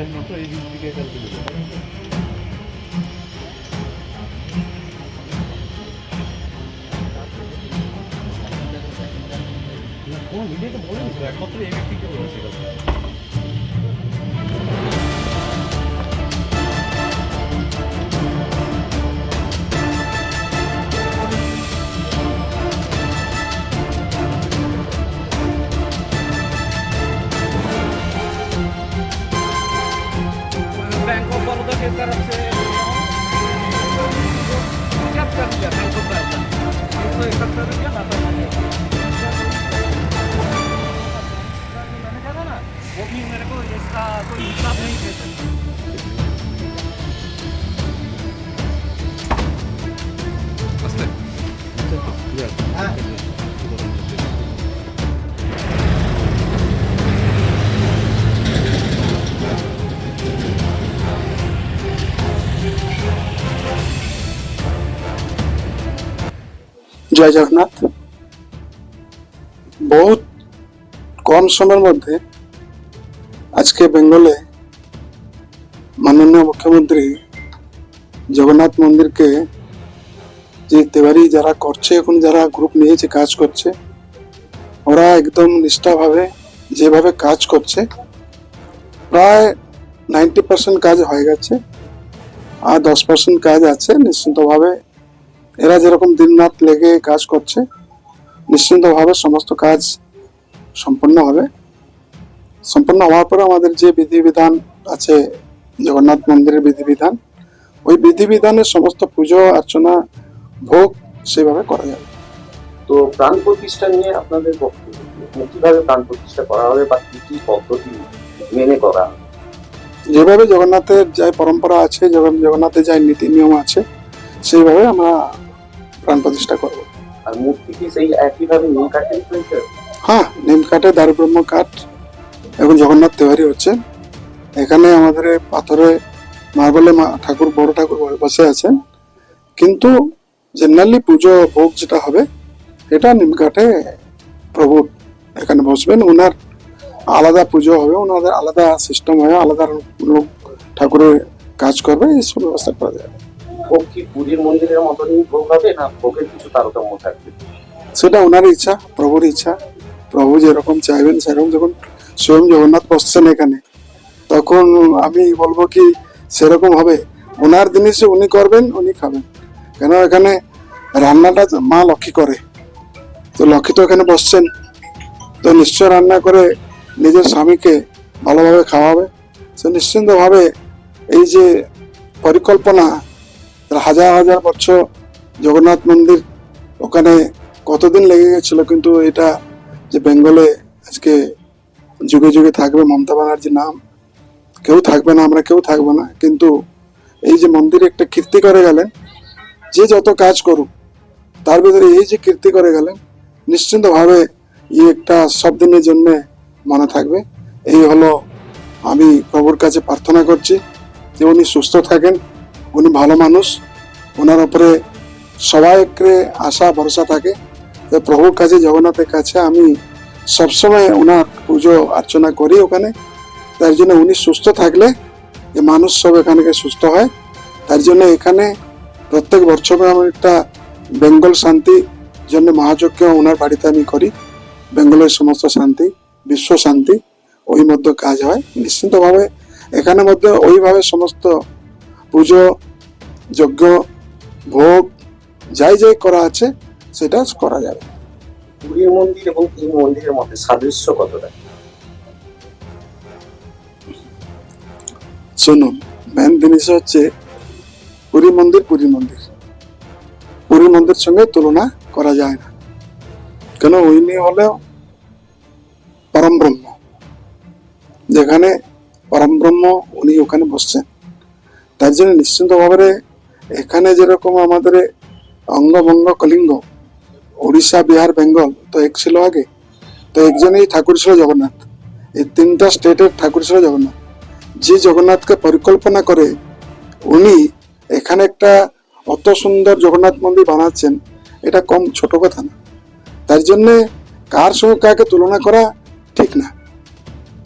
আসবেন না তো এই দিক থেকে ক্যালকুলেট একমাত্র এই ব্যক্তিকে বলেছে জয় জগন্নাথ। বহুত কম সময়ের মধ্যে আজকে বেঙ্গলে মাননীয় মুখ্যমন্ত্রী জগন্নাথ মন্দিরকে যে তেওয়ারি যারা করছে, এখন যারা গ্রুপ নিয়েছে কাজ করছে, ওরা একদম নিষ্ঠাভাবে যেভাবে কাজ করছে, প্রায় নাইনটি পার্সেন্ট কাজ হয়ে গেছে, আর দশ পার্সেন্ট কাজ আছে, নিশ্চিন্তভাবে এরা যেরকম দিনরাত লেগে কাজ করছে নিশ্চিন্তভাবে সমস্ত কাজ সম্পন্ন হবে সম্পন্ন হওয়ার পরে আমাদের যে বিধিবিধান আছে জগন্নাথ মন্দিরের বিধিবিধান ওই বিধিবিধানের সমস্ত পুজো অর্চনা ভোগ সেভাবে করা যাবে তো প্রাণ প্রতিষ্ঠা নিয়ে আপনাদের বক্তব্য? মানে কীভাবে প্রাণ প্রতিষ্ঠা করা হবে বা কি কি পদ্ধতি মেনে করা হবে? যেভাবে জগন্নাথের যাই পরম্পরা আছে জগন্নাথের যাই নীতি নিয়ম আছে সেইভাবে আমরা প্রাণ প্রতিষ্ঠা করব। আর মূর্তি কি সেই একইভাবে কাটেন তৈরি হ্যাঁ নিম কাঠে দারুব্রহ্ম কাঠ এখন জগন্নাথ তেওয়ারি হচ্ছে। এখানে আমাদের পাথরে মার্বেলে মা- ঠাকুর বড় ঠাকুর বসে আছেন। কিন্তু জেনারেলি পুজো ভোগ যেটা হবে এটা নিম কাঠে প্রভু এখানে বসবেন। ওনার আলাদা পুজো হবে ওনাদের আলাদা সিস্টেম হবে আলাদা লোক ঠাকুরের কাজ করবে এইসব ব্যবস্থা করা যাবে। ভোগ কি পুরীর মন্দিরের মতনই ভোগ হবে না ভোগের কিছু তারতম্য থাকবে? সেটা ওনার ইচ্ছা, প্রভুর ইচ্ছা। প্রভু যেরকম চাইবেন সেরকম যখন স্বয়ং জগন্নাথ বসছেন এখানে, তখন আমি বলব কি সেরকম হবে। ওনার জিনিস উনি করবেন, উনি খাবেন। কেন এখানে রান্নাটা মা লক্ষ্মী করে। তো লক্ষ্মী তো এখানে বসছেন। তো নিশ্চয় রান্না করে নিজের স্বামীকে ভালোভাবে খাওয়াবে। সে নিশ্চিন্তভাবে এই যে পরিকল্পনা হাজার হাজার বছর জগন্নাথ মন্দির ওখানে কতদিন লেগে গেছিল কিন্তু এটা যে বেঙ্গলে আজকে যুগে যুগে থাকবে মমতা ব্যানার্জির নাম, কেউ থাকবে না, আমরা কেউ থাকব না। কিন্তু এই যে মন্দিরে একটা কীর্তি করে গেলেন, যে যত কাজ করুক, তার ভিতরে এই যে কীর্তি করে গেলেন, নিশ্চিন্তভাবে এই একটা সব দিনের জন্য মনে থাকবে। এই হলো আমি প্রভুর কাছে প্রার্থনা করছি যে উনি সুস্থ থাকেন। উনি ভালো মানুষ। ওনার উপরে সবাইকে আশা, ভরসা থাকে যে প্রভুর কাছে, জগন্নাথের কাছে আমি সবসময় ওনার পুজো অর্চনা করি ওখানে। তার জন্য উনি সুস্থ থাকলে যে মানুষ সব এখানে সুস্থ হয়। তার জন্য এখানে প্রত্যেক বছর আমি একটা বেঙ্গল শান্তি জন্য মহাযজ্ঞ ওনার বাড়িতে আমি করি। বেঙ্গলের সমস্ত শান্তি, বিশ্ব শান্তি, ওই মধ্যে কাজ হয়। নিশ্চিন্তভাবে এখানে মধ্যে ওইভাবে সমস্ত পুজো যজ্ঞ ভোগ যাই যাই করা আছে সেটা করা যাবে। পুরীর মন্দির এবং এই মন্দিরের মধ্যে সাদৃশ্য কতটা? শুনুন মেন জিনিস হচ্ছে পুরী মন্দির পুরী মন্দির। পুরী মন্দির সঙ্গে তুলনা করা যায় না। কেন? উনি হলেও পরম ব্রহ্ম। যেখানে পরম ব্রহ্ম উনি ওখানে বসছেন। তার জন্য নিশ্চিন্তভাবে এখানে যেরকম আমাদের অঙ্গভঙ্গ কলিঙ্গ উড়িষ্যা বিহার, বেঙ্গল, তো এক ছিল আগে, তো একজনই ঠাকুর ছিল জগন্নাথ। এই তিনটা স্টেটের ঠাকুর ছিল জগন্নাথ। যে জগন্নাথকে পরিকল্পনা করে উনি এখানে একটা অত সুন্দর জগন্নাথ মন্দির বানাচ্ছেন, এটা কম ছোট কথা না। তার জন্যে কার সঙ্গে কাকে তুলনা করা ঠিক না।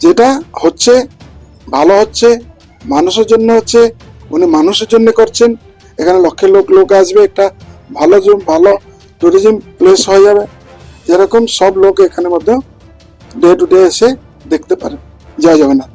যেটা হচ্ছে, ভালো হচ্ছে, মানুষের জন্য হচ্ছে উনি মানুষের জন্য করছেন। এখানে লক্ষের লোক লোক আসবে, একটা ভালো ভালো ট্যুরিজম প্লেস হয়ে যাবে। যেরকম সব লোক এখানে মধ্যে ডে টু ডে এসে দেখতে পারে। যাওয়া যাবে জগন্নাথ